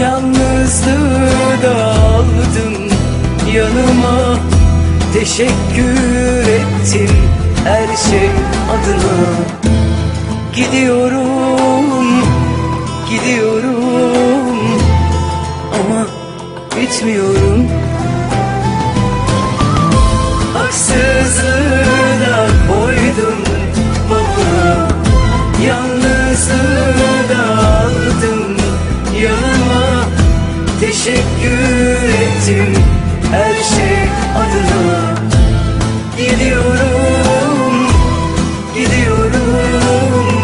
Yalnızlığı da aldım yanıma. Teşekkür ettim her şey adına. Gidiyorum, gidiyorum Ama bitmiyorum. Haksızlığı koydum Ettim her şey adına Gidiyorum, gidiyorum.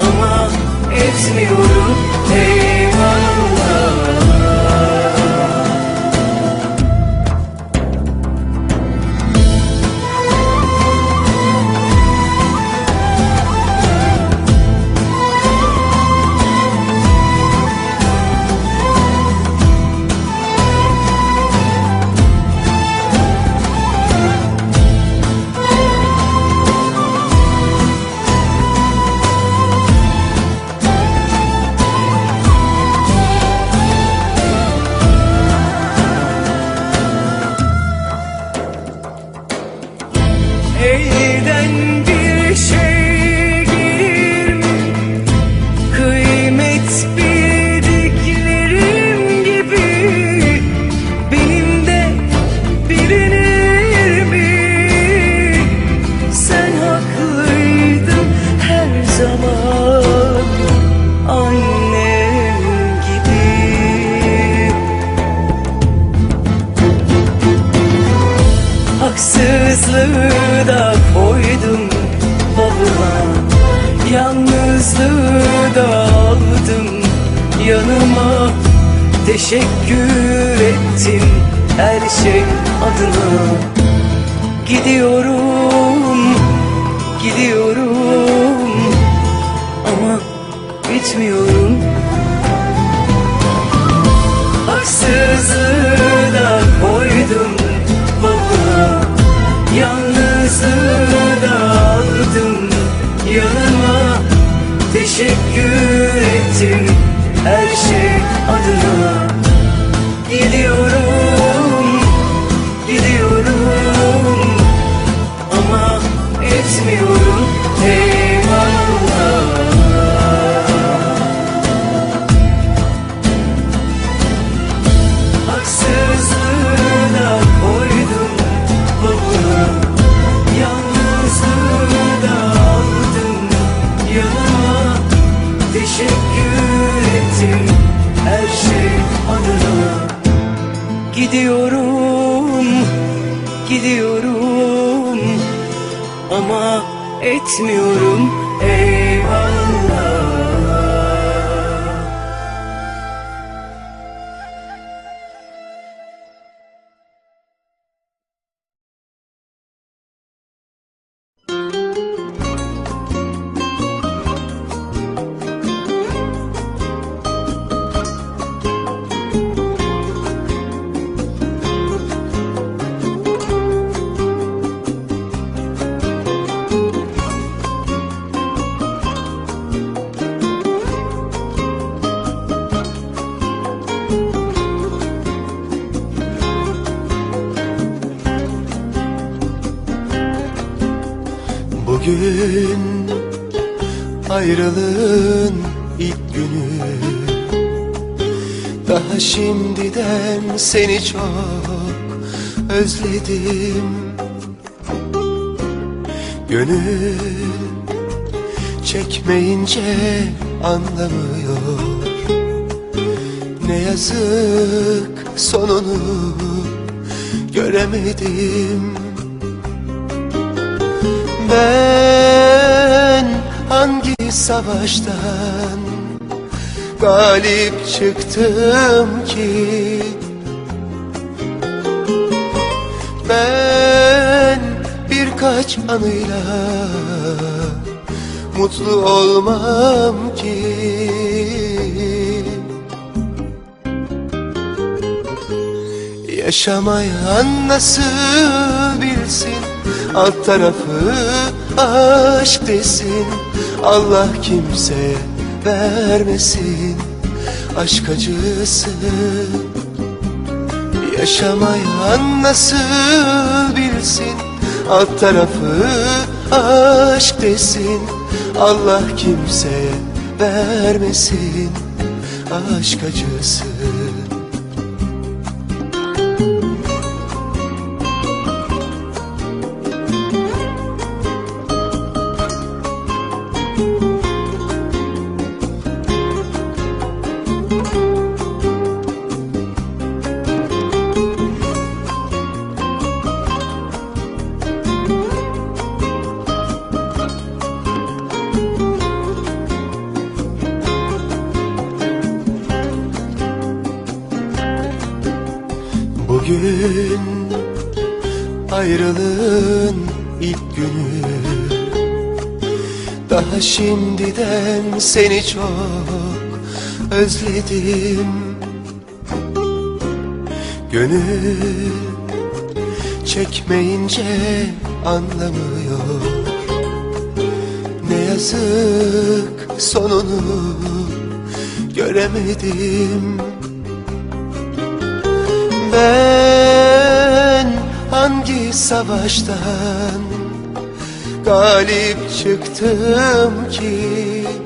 Ama etmiyorum eyvallah Yalnızlığı da aldım yanıma. Teşekkür ettim her şey adına. Gidiyorum, gidiyorum Ama bitmiyorum etmiyorum eyvallah. Haksızlığı da koydum babama Yalnızlığı da aldım yanıma Teşekkür ettim her şey adına. Gidiyorum, gidiyorum Ama etmiyorum. Eyvallah Bugün ayrılığın ilk günü. Daha şimdiden seni çok özledim. Gönül çekmeyince anlamıyor. Ne yazık sonunu göremedim Ben hangi savaştan galip çıktım ki? Ben birkaç anıyla mutlu olmam ki. Yaşamayan nasıl bilsin Alt tarafı aşk desin Allah kimse vermesin. Aşk acısı Yaşamayan nasıl bilsin? Alt tarafı aşk desin Allah kimse vermesin. Aşk acısı Bugün ayrılığın ilk günü. Daha şimdiden seni çok özledim. Gönül çekmeyince anlamıyor. Ne yazık sonunu göremedim ben? Hangi savaştan galip çıktım ki